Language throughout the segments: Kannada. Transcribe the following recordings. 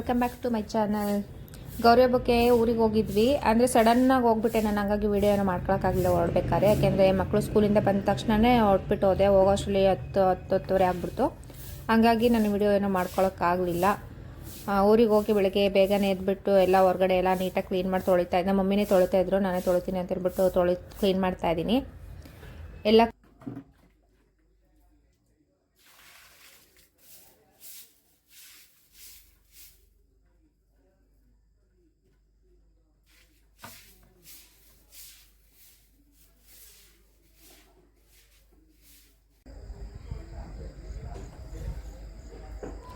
Welcome back to my channel Gauri ಹಬ್ಬಕ್ಕೆ ಊರಿಗೆ ಹೋಗಿದ್ವಿ. ಅಂದರೆ ಸಡನ್ನಾಗಿ ಹೋಗ್ಬಿಟ್ಟೆ ನಾನು. ಹಂಗಾಗಿ ವೀಡಿಯೋನ ಮಾಡ್ಕೊಳಕ್ಕಾಗಲಿಲ್ಲ ಹೊರಡ್ಬೇಕಾದ್ರೆ. ಯಾಕೆಂದರೆ ಮಕ್ಕಳು ಸ್ಕೂಲಿಂದ ಬಂದ ತಕ್ಷಣವೇ ಹೊರಟ್ಬಿಟ್ಟು ಹೋದೆ. ಹೋಗೋಷ್ಟರಲ್ಲಿ ಹತ್ತು ಹತ್ತು ಹತ್ತುವರೆ ಆಗ್ಬಿಡ್ತು. ಹಂಗಾಗಿ ನಾನು ವಿಡಿಯೋ ಏನೋ ಮಾಡ್ಕೊಳಕ್ಕಾಗಲಿಲ್ಲ ಊರಿಗೆ ಹೋಗಿ ಬೆಳಗ್ಗೆ ಬೇಗನೆ ಎದ್ಬಿಟ್ಟು ಎಲ್ಲ ಹೊರಗಡೆ ಎಲ್ಲ ನೀಟಾಗಿ ಕ್ಲೀನ್ ಮಾಡಿ ತೊಳಿತಾ ಇದ್ದೆ. ಮಮ್ಮಿನೇ ತೊಳಿತಾ ಇದ್ರು, ನಾನೇ ತೊಳಿತೀನಿ ಅಂತ ಹೇಳ್ಬಿಟ್ಟು ತೊಳಿ ಕ್ಲೀನ್ ಮಾಡ್ತಾ ಇದ್ದೀನಿ. ಎಲ್ಲ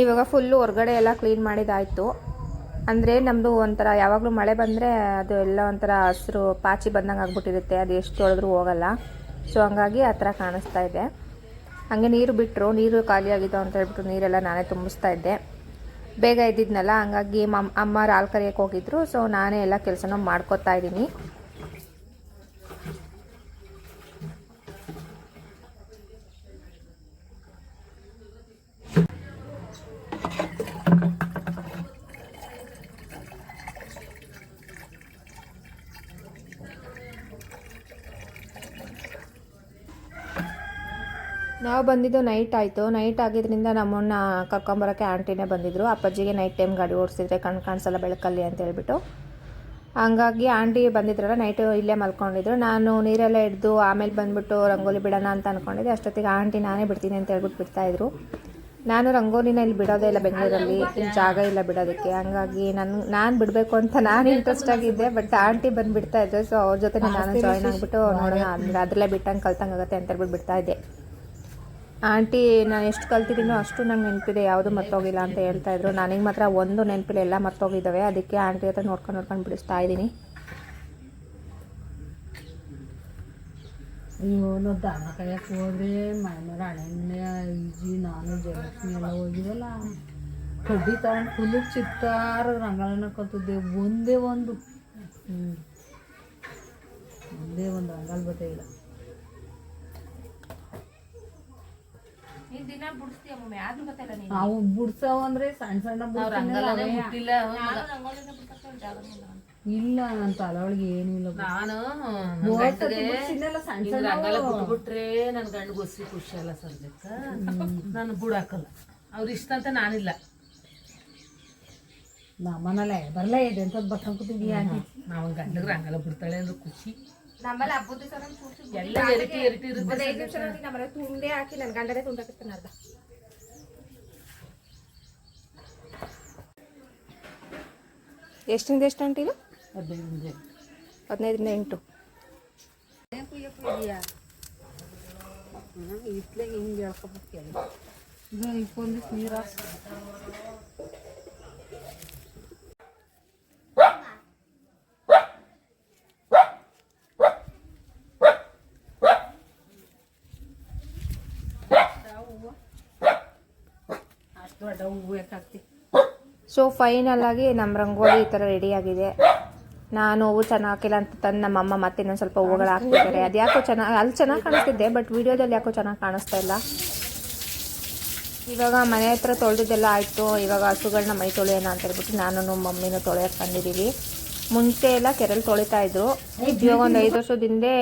ಇವಾಗ ಫುಲ್ಲು ಹೊರಗಡೆ ಎಲ್ಲ ಕ್ಲೀನ್ ಮಾಡಿದಾಯಿತು. ಅಂದರೆ ನಮ್ಮದು ಒಂಥರ ಯಾವಾಗಲೂ ಮಳೆ ಬಂದರೆ ಅದು ಎಲ್ಲ ಒಂಥರ ಹಸಿರು ಪಾಚಿ ಬಂದಂಗೆ ಆಗ್ಬಿಟ್ಟಿರುತ್ತೆ. ಅದು ಎಷ್ಟು ತೊಳೆದ್ರೂ ಹೋಗಲ್ಲ. ಸೊ ಹಂಗಾಗಿ ಆ ಥರ ಕಾಣಿಸ್ತಾ ಇದೆ. ಹಾಗೆ ನೀರು ಬಿಟ್ಟರು ನೀರು ಖಾಲಿಯಾಗಿದ್ದು ಅಂತ ಹೇಳ್ಬಿಟ್ಟು ನೀರೆಲ್ಲ ನಾನೇ ತುಂಬಿಸ್ತಾ ಇದ್ದೆ. ಬೇಗ ಇದ್ದಿದ್ನಲ್ಲ ಹಂಗಾಗಿ ಮಮ್, ಅಮ್ಮ ಹಾಲು ಕರಿಯೋಕೆ ಹೋಗಿದ್ರು. ಸೊ ನಾನೇ ಎಲ್ಲ ಕೆಲಸನೂ ಮಾಡ್ಕೋತಾ ಇದ್ದೀನಿ ನಾವು ಬಂದಿದ್ದು ನೈಟ್ ಆಯಿತು. ನೈಟ್ ಆಗಿದ್ದರಿಂದ ನಮ್ಮನ್ನ ಕರ್ಕೊಂಬರೋಕ್ಕೆ ಆಂಟಿನೇ ಬಂದಿದ್ದರು ಅಪ್ಪಾಜಿಗೆ ನೈಟ್ ಟೈಮ್ ಗಾಡಿ ಓಡಿಸಿದ್ರೆ ಕಣ್ ಕಾಣಿಸಲ್ಲ ಬೆಳಕಲ್ಲಿ ಅಂತ ಹೇಳ್ಬಿಟ್ಟು. ಹಂಗಾಗಿ ಆಂಟಿ ಬಂದಿದ್ರಲ್ಲ ನೈಟು ಇಲ್ಲೇ ಮಲ್ಕೊಂಡಿದ್ರು. ನಾನು ನೀರೆಲ್ಲ ಹಿಡ್ದು ಆಮೇಲೆ ಬಂದ್ಬಿಟ್ಟು ರಂಗೋಲಿ ಬಿಡೋಣ ಅಂತ ಅಂದ್ಕೊಂಡಿದ್ದೆ ಅಷ್ಟೊತ್ತಿಗೆ ಆಂಟಿ ನಾನೇ ಬಿಡ್ತೀನಿ ಅಂತ ಹೇಳ್ಬಿಟ್ಟು ಬಿಡ್ತಾಯಿದ್ರು ನಾನು ರಂಗೋಲಿನ ಇಲ್ಲಿ ಬಿಡೋದೇ ಇಲ್ಲ ಬೆಂಗಳೂರಲ್ಲಿ. ಇಲ್ಲಿ ಜಾಗ ಇಲ್ಲ ಬಿಡೋದಕ್ಕೆ. ಹಂಗಾಗಿ ನಾನು ನಾನು ಬಿಡಬೇಕು ಅಂತ ನಾನು ಇಂಟ್ರೆಸ್ಟ್ ಆಗಿದ್ದೆ ಬಟ್ ಆಂಟಿ ಬಂದು ಬಿಡ್ತಾ ಇದ್ದೆ ಸೊ ಅವ್ರ ಜೊತೆ ನಾನು ಜಾಯ್ನ್ ಆಗಿಬಿಟ್ಟು ನೋಡೋಣ. ಅಂದರೆ ಅದರಲ್ಲೇ ಬಿಟ್ಟಂಗೆ ಆಗುತ್ತೆ ಅಂತ ಹೇಳ್ಬಿಟ್ಟು ಬಿಡ್ತಾ ಇದ್ದೆ. ಆಂಟಿ, ನಾನು ಎಷ್ಟು ಕಲ್ತಿದ್ದೀನೋ ಅಷ್ಟು ನಂಗೆ ನೆನಪಿದೆ, ಯಾವುದು ಮರ್ತೋಗಿಲ್ಲ ಅಂತ ಹೇಳ್ತಾ ಇದ್ರು. ನನಗೆ ಮಾತ್ರ ಒಂದು ನೆನಪಿಲ್ಲ ಎಲ್ಲ ಮರ್ತೋಗಿದ್ದಾವೆ. ಅದಕ್ಕೆ ಆಂಟಿ ಹತ್ರ ನೋಡ್ಕೊಂಡು ನೋಡ್ಕೊಂಡು ಬಿಡಿಸ್ತಾ ಇದ್ದೀನಿ ಇವನು ದಾನ ಕಾಯಕ್ಕೆ ಹೋದ್ರೆ ಮೈ ಮೇಲೆ ಹಣೆಣ್ಣೆ ಈಜಿ, ನಾನು ಜಯಲಕ್ಷ್ಮಿ ಎಲ್ಲ ಹೋಗಿವಲ್ಲ. ಕಡ್ಡಿ ತಗೊಂಡು ಫುಲ್ಲು ಚಿತ್ತಾರ ಕಲ್ತಿದ್ದೆ, ಒಂದೇ ಒಂದು. ಒಂದೇ ಒಂದು ರಂಗಾಲ್ ಬತ್ತೆ ಇಲ್ಲ. ನಾವು ಬಿಡ್ಸವ್ ಅಂದ್ರೆ ಸಣ್ಣ ಸಣ್ಣ ಇಲ್ಲ. ನನ್ನ ತಲೆ ಏನಿಲ್ಲ ನಾನು ಬಿಟ್ಬಿಟ್ರೆ ನನ್ನ ಗಂಡ ಗೊಸಿ ಖುಷಿ ಅಲ್ಲ ಸರ್ಜಕ್ಕ ನಾನು ಬುಡಾಕಲ್ಲ ಅವ್ರ ಇಷ್ಟ ಅಂತ ನಾನಿಲ್ಲ. ನಮ್ಮನೆಲ್ಲ ಬರಲ್ಲ ಇದೆ ಅಂತ ಬರ್ತಾ ಕೂತಿದ್ಯಾ ನಾವು ಗಂಡಗ್ ಹಂಗಲ್ಲ ಬಿಡ್ತಾಳೆ ಅಂದ್ರೆ ಖುಷಿ. ನಮ್ಮಲ್ಲಿ ಹಬ್ಬದ ದಿವಸ ಎಲ್ಲ ಎರಟಿ ಎರಟಿ ಇರುತ್ತೆ ನಮ್ಮನೆ ತುಂಡೆ ಹಾಕಿ ನನ್ನ ಗಂಡನೇ ತುಂಡಾಕಿರ್ತಾನೆ ಅರ್ಧ ಎಷ್ಟರಿಂದ ಎಷ್ಟು ಅಂಟಿದು ಹದಿನೈದು ಹದಿನೈದರಿಂದ ಎಂಟು ಇತ್ಲಾಗ ಹಿಂಗೆ ಹೇಳ್ಕೊಬೇಕು ಇದು ಇಕ್ಕೊಂದು ನೀರು ಹಾಕ್ಸಿ ಸೊ ಫೈನಲ್ ಆಗಿ ನಮ್ಮ ರಂಗೋಲಿ ಈ ಥರ ರೆಡಿ ಆಗಿದೆ. ನಾನು ಹೂವು ಚೆನ್ನಾಗಿ ಹಾಕಿಲ್ಲ ಅಂತ ತಂದು ನಮ್ಮ ಅಮ್ಮ ಮತ್ತೆ ಇನ್ನೊಂದು ಸ್ವಲ್ಪ ಹೂವುಗಳು ಹಾಕ್ತಿದ್ದಾರೆ ಅದ್ಯಾಕೋ ಚೆನ್ನಾಗಿ ಅಲ್ಲಿ ಚೆನ್ನಾಗಿ ಕಾಣಿಸ್ತಿದ್ದೆ ಬಟ್ ವಿಡಿಯೋದಲ್ಲಿ ಯಾಕೋ ಚೆನ್ನಾಗಿ ಕಾಣಿಸ್ತಾ ಇಲ್ಲ. ಇವಾಗ ಮನೆ ಹತ್ರ ತೊಳೆದಿದ್ದೆಲ್ಲ ಆಯಿತು. ಇವಾಗ ಹಸುಗಳನ್ನ ಮೈ ತೊಳೆಯೋಣ ಅಂತ ಹೇಳ್ಬಿಟ್ಟು ನಾನು ಮಮ್ಮಿನೂ ತೊಳೆಯೋಕ್ಕೆ ಬಂದಿದ್ದೀವಿ ಮುಂಚೆ ಎಲ್ಲ ಕೆರೆಲ್ ತೊಳಿತಾ ಇದ್ರು. ಇವಾಗ ಒಂದು ಐದು ವರ್ಷದ ಹಿಂದೆ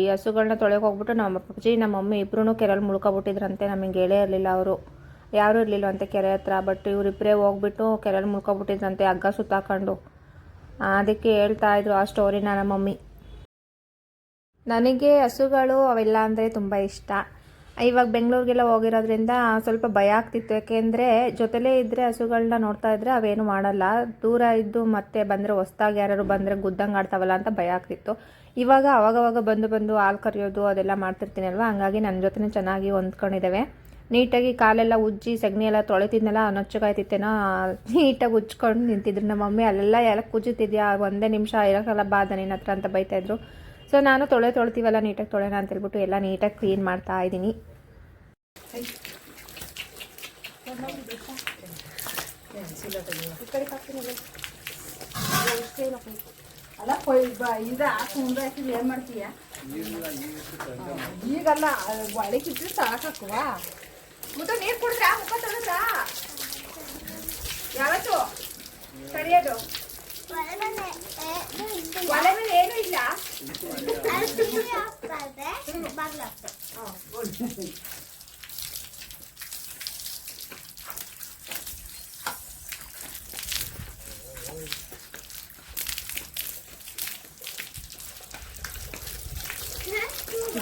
ಈ ಹಸುಗಳನ್ನ ತೊಳೆಯೋಕೆ ಹೋಗ್ಬಿಟ್ಟು ನಮ್ಮ ಅಪ್ಪಾಜಿ, ನಮ್ಮ ಮಮ್ಮಿ ಇಬ್ರು ಕೆರೆಯಲ್ಲಿ ಮುಳ್ಕೊಬಿಟ್ಟಿದ್ರಂತೆ. ನಮಗೆ ಹೇಳೇ ಇರಲಿಲ್ಲ ಅವರು. ಯಾರೂ ಇರಲಿಲ್ಲವಂತೆ ಕೆರೆ ಹತ್ರ ಬಟ್ ಇವರಿಬ್ಬರೇ ಹೋಗ್ಬಿಟ್ಟು ಕೆರೆಯಲ್ಲಿ ಮುಳ್ಕೊಬಿಟ್ಟಿದ್ರಂತೆ, ಹಗ್ಗ ಸುತ್ತಾಕೊಂಡು. ಅದಕ್ಕೆ ಹೇಳ್ತಾ ಇದ್ರು ಆ ಸ್ಟೋರಿ ನನ್ನ ಮಮ್ಮಿ. ನನಗೆ ಹಸುಗಳು ಅವೆಲ್ಲ ಅಂದರೆ ತುಂಬ ಇಷ್ಟ. ಇವಾಗ ಬೆಂಗಳೂರಿಗೆಲ್ಲ ಹೋಗಿರೋದ್ರಿಂದ ಸ್ವಲ್ಪ ಭಯ ಆಗ್ತಿತ್ತು, ಯಾಕೆಂದರೆ ಜೊತೆಲೇ ಇದ್ದರೆ ಹಸುಗಳನ್ನ ನೋಡ್ತಾ ಇದ್ದರೆ ಅವೇನು ಮಾಡಲ್ಲ. ದೂರ ಇದ್ದು ಮತ್ತೆ ಬಂದರೆ ಹೊಸ್ದಾಗಿ ಯಾರು ಬಂದರೆ ಗುದ್ದಂಗೆ ಆಡ್ತಾವಲ್ಲ ಅಂತ ಭಯ ಆಗ್ತಿತ್ತು. ಇವಾಗ ಅವಾಗವಾಗ ಬಂದು ಬಂದು ಹಾಲು ಕರೆಯೋದು ಅದೆಲ್ಲ ಮಾಡ್ತಿರ್ತೀನಲ್ವ? ಹಂಗಾಗಿ ನನ್ನ ಜೊತೆ ಚೆನ್ನಾಗಿ ಹೊಂದ್ಕೊಂಡಿದ್ದಾವೆ. ನೀಟಾಗಿ ಕಾಲೆಲ್ಲ ಉಜ್ಜಿ ಸಗಣಿ ಎಲ್ಲ ತೊಳಿತಿದ್ನಲ್ಲ ನೊಚ್ಚಗಾಯ್ತಿತ್ತೇನೋ ನೀಟಾಗಿ ಉಜ್ಕೊಂಡು ನಿಂತಿದ್ರು. ನಮ್ಮ ಮಮ್ಮಿ ಅಲ್ಲೆಲ್ಲ ಎಲ್ಲ ಕುಜಿತಿದ್ಯಾ ಒಂದೇ ನಿಮಿಷ ಇರೋಕ್ಕಲ್ಲ ಬಾದ ನಿನ್ನ ಹತ್ರ ಅಂತ ಬೈತಾಯಿದ್ರು ಸೊ ನಾನು ತೊಳೆ ತೊಳ್ತೀವಲ್ಲ ನೀಟಾಗಿ ತೊಳೆನ ಅಂತ ಹೇಳ್ಬಿಟ್ಟು ಎಲ್ಲ ನೀಟಾಗಿ ಕ್ಲೀನ್ ಮಾಡ್ತಾ ಇದ್ದೀನಿ. ಅಲ್ಲ ಇದು ಹಾಕಿ ಮುಂದೆ ಹಾಕಿದ್ರೆ ಏನು ಮಾಡ್ತೀಯ? ಈಗಲ್ಲ ಒಳಗಿದ್ರೆ ಸಾಕಕ್ಕವಾ ಮುದ್ದೆ ನೀರು ಕುಡಿದ್ರೆ ಮುಖ ತೊಳೆದ ಯಾವತ್ತು? ಕರಿಯೋದು ಒಲೆ ಮೇಲೆ ಏನೂ ಇಲ್ಲ?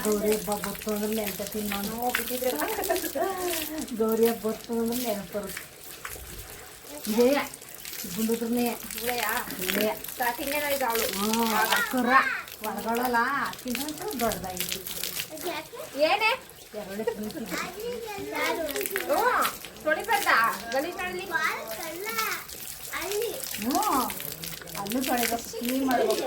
ಗೌರಿ ಹಬ್ಬ ಬತ್ತು ಅಂದ್ರೆ ನೆನ್ಪ ತಿನ್ನೋನು ಗೌರಿ ಹಬ್ಬ ಬರ್ತು ಅಂದ್ರೆ ನೆನಪು ಬರುತ್ತೆ ಇದೇ ಗುಂಡುದ್ರನೇ ಇದೇ ಸ್ಟಾರ್ಟಿಂಗ್ ಇದು ಅವಳು ಹ್ಞೂ ಕರ ಒಳಗೊಳ್ಳಲ್ಲ ಹಾಕಿದಂತ ದೊಡ್ಡದಾಗಿತ್ತು ಏನೇ ಎರಡು ಹ್ಞೂ ತೊಳಿಬಾರ್ದ ಹ್ಞೂ ಅಲ್ಲೂ ತೊಳಿಬೇಕು ಕ್ಲೀನ್ ಮಾಡಬೇಕು.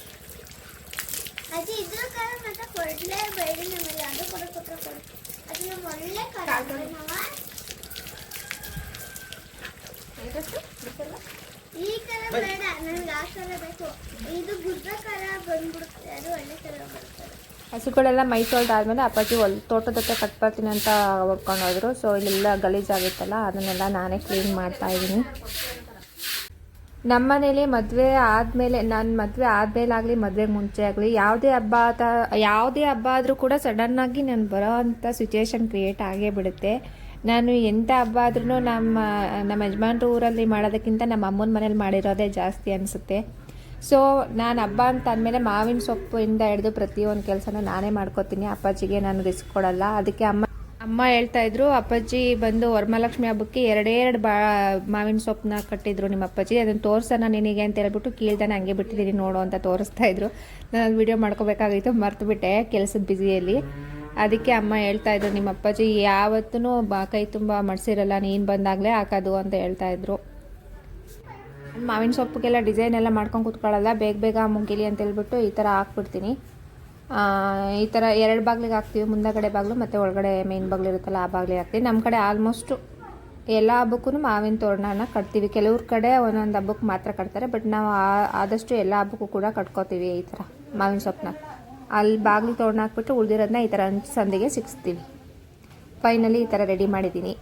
ಅಜ್ಜಿ ಇದ್ರ ಕಾಲ ಮತ್ತೆ ಕೊಡ್ಲೇಬೇಡಿ ನಮ್ಮಲ್ಲಿ ಅದು ಕೊಡ ಕೊಟ್ರೆ ಕೊಡು. ಅದು ನಮ್ಮ ಒಳ್ಳೆ ಕಾಲ. ನಾವ ಈ ಕಲರ್ ಬೇಡ ನನಗೆ ಆ ಕಲ ಬೇಕು. ಇದು ಗುಡ್ಡ ಕಲ ಬಂದ್ಬಿಡುತ್ತೆ ಅದು ಒಳ್ಳೆ ಕಲರ್ ಬರ್ತದೆ ಹಸುಗಳೆಲ್ಲ ಮೈ ತೊಳೆದಾದ್ಮೇಲೆ ಅಪ್ಪಾಜಿ ಒಲ್ ತೋಟದ ಹತ್ರ ಕಟ್ಬರ್ತೀನಿ ಅಂತ ಒಪ್ಕೊಂಡೋದ್ರು. ಹೋದ್ರು ಸೊ ಇಲ್ಲೆಲ್ಲ ಗಲೀಜಾಗಿತ್ತಲ್ಲ ಅದನ್ನೆಲ್ಲ ನಾನೇ ಕ್ಲೀನ್ ಮಾಡ್ತಾ ಇದ್ದೀನಿ ನಮ್ಮ ಮನೇಲಿ ಮದುವೆ ಆದಮೇಲೆ ನನ್ನ ಮದುವೆ ಆದಮೇಲಾಗಲಿ ಮದುವೆ ಮುಂಚೆ ಆಗಲಿ, ಯಾವುದೇ ಹಬ್ಬ ಯಾವುದೇ ಹಬ್ಬ ಆದರೂ ಕೂಡ ಸಡನ್ನಾಗಿ ನಾನು ಬರೋ ಅಂಥ ಸಿಚುಯೇಷನ್ ಕ್ರಿಯೇಟ್ ಆಗೇ ಬಿಡುತ್ತೆ. ನಾನು ಎಂಥ ಹಬ್ಬ ಆದ್ರೂ ನಮ್ಮ ನಮ್ಮ ಯಜಮಾನ್ರ ಊರಲ್ಲಿ ಮಾಡೋದಕ್ಕಿಂತ ನಮ್ಮ ಅಮ್ಮನ ಮನೇಲಿ ಮಾಡಿರೋದೇ ಜಾಸ್ತಿ ಅನಿಸುತ್ತೆ. ಸೊ ನಾನು ಹಬ್ಬ ಅಂತ ಅಂದಮೇಲೆ ಮಾವಿನ ಸೊಪ್ಪಿಂದ ಹಿಡಿದು ಪ್ರತಿಯೊಂದು ಕೆಲಸನೂ ನಾನೇ ಮಾಡ್ಕೋತೀನಿ. ಅಪ್ಪಾಜಿಗೆ ನಾನು ರಿಸ್ಕ್ ಕೊಡಲ್ಲ. ಅದಕ್ಕೆ ಅಮ್ಮ ಅಮ್ಮ ಹೇಳ್ತಾ ಇದ್ರು, ಅಪ್ಪಾಜಿ ಬಂದು ವರಮಹಾಲಕ್ಷ್ಮಿ ಹಬ್ಬಕ್ಕೆ ಎರಡೇ ಎರಡು ಬಾ, ಮಾವಿನ ಸೊಪ್ಪನ್ನ ಕಟ್ಟಿದ್ರು ನಿಮ್ಮ ಅಪ್ಪಾಜಿ. ಅದನ್ನು ತೋರಿಸೋಣ ನಿನಗೆ ಅಂತ ಹೇಳ್ಬಿಟ್ಟು ಕೀಳ್ದಾನೆ, ಹಂಗೆ ಬಿಟ್ಟಿದ್ದೀನಿ ನೋಡು ಅಂತ ತೋರಿಸ್ತಾ ಇದ್ರು. ನಾನು ವಿಡಿಯೋ ಮಾಡ್ಕೋಬೇಕಾಗಿತ್ತು, ಮರ್ತು ಬಿಟ್ಟೆ ಕೆಲಸದ ಬ್ಯುಸಿಯಲ್ಲಿ ಅದಕ್ಕೆ ಅಮ್ಮ ಹೇಳ್ತಾ ಇದ್ರು, ನಿಮ್ಮ ಅಪ್ಪಾಜಿ ಯಾವತ್ತೂ ಬಾ, ಕೈ ತುಂಬ ಮಡ್ಸಿರಲ್ಲ, ನೀನು ಬಂದಾಗಲೇ ಹಾಕೋದು ಅಂತ ಹೇಳ್ತಾ ಇದ್ರು. ಮಾವಿನ ಸೊಪ್ಪಿಗೆಲ್ಲ ಡಿಸೈನ್ ಎಲ್ಲ ಮಾಡ್ಕೊಂಡು ಕೂತ್ಕೊಳ್ಳಲ್ಲ, ಬೇಗ ಬೇಗ ಮುಗಿಲಿ ಅಂತ ಹೇಳ್ಬಿಟ್ಟು ಈ ಥರ ಹಾಕ್ಬಿಡ್ತೀನಿ. ಈ ಥರ ಎರಡು ಬಾಗಿಲಿಗೆ ಹಾಕ್ತೀವಿ. ಮುಂದಗಡೆ ಬಾಗಿಲು ಮತ್ತು ಒಳಗಡೆ ಮೇನ್ ಬಾಗಿಲು ಇರುತ್ತಲ್ಲ, ಆ ಬಾಗಿಲಿಗೆ ಹಾಕ್ತೀವಿ. ನಮ್ಮ ಕಡೆ ಆಲ್ಮೋಸ್ಟು ಎಲ್ಲ ಹಬ್ಬಕ್ಕೂ ಮಾವಿನ ತೋರಣನ ಕಟ್ತೀವಿ. ಕೆಲವ್ರ ಕಡೆ ಒಂದೊಂದು ಹಬ್ಬಕ್ಕೆ ಮಾತ್ರ ಕಟ್ತಾರೆ ಬಟ್ ನಾವು ಆದಷ್ಟು ಎಲ್ಲ ಹಬ್ಬಕ್ಕೂ ಕೂಡ ಕಟ್ಕೋತೀವಿ ಈ ಥರ ಮಾವಿನ ಸೊಪ್ಪನ್ನ ಅಲ್ಲಿ ಬಾಗಿಲು ತೋರಣ ಹಾಕ್ಬಿಟ್ಟು ಉಳಿದಿರೋದನ್ನ ಈ ಥರ ಸಂದಿಗೆ ಸಿಗಿಸ್ತೀವಿ ಫೈನಲಿ ಈ ಥರ ರೆಡಿ ಮಾಡಿದ್ದೀನಿ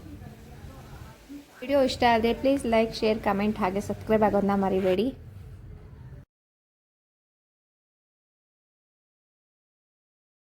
ವಿಡಿಯೋ ಇಷ್ಟ ಆದರೆ ಪ್ಲೀಸ್ ಲೈಕ್ ಶೇರ್ ಕಮೆಂಟ್ ಹಾಗೆ ಸಬ್ಸ್ಕ್ರೈಬ್ ಆಗೋದನ್ನ ಮರಿಬೇಡಿ.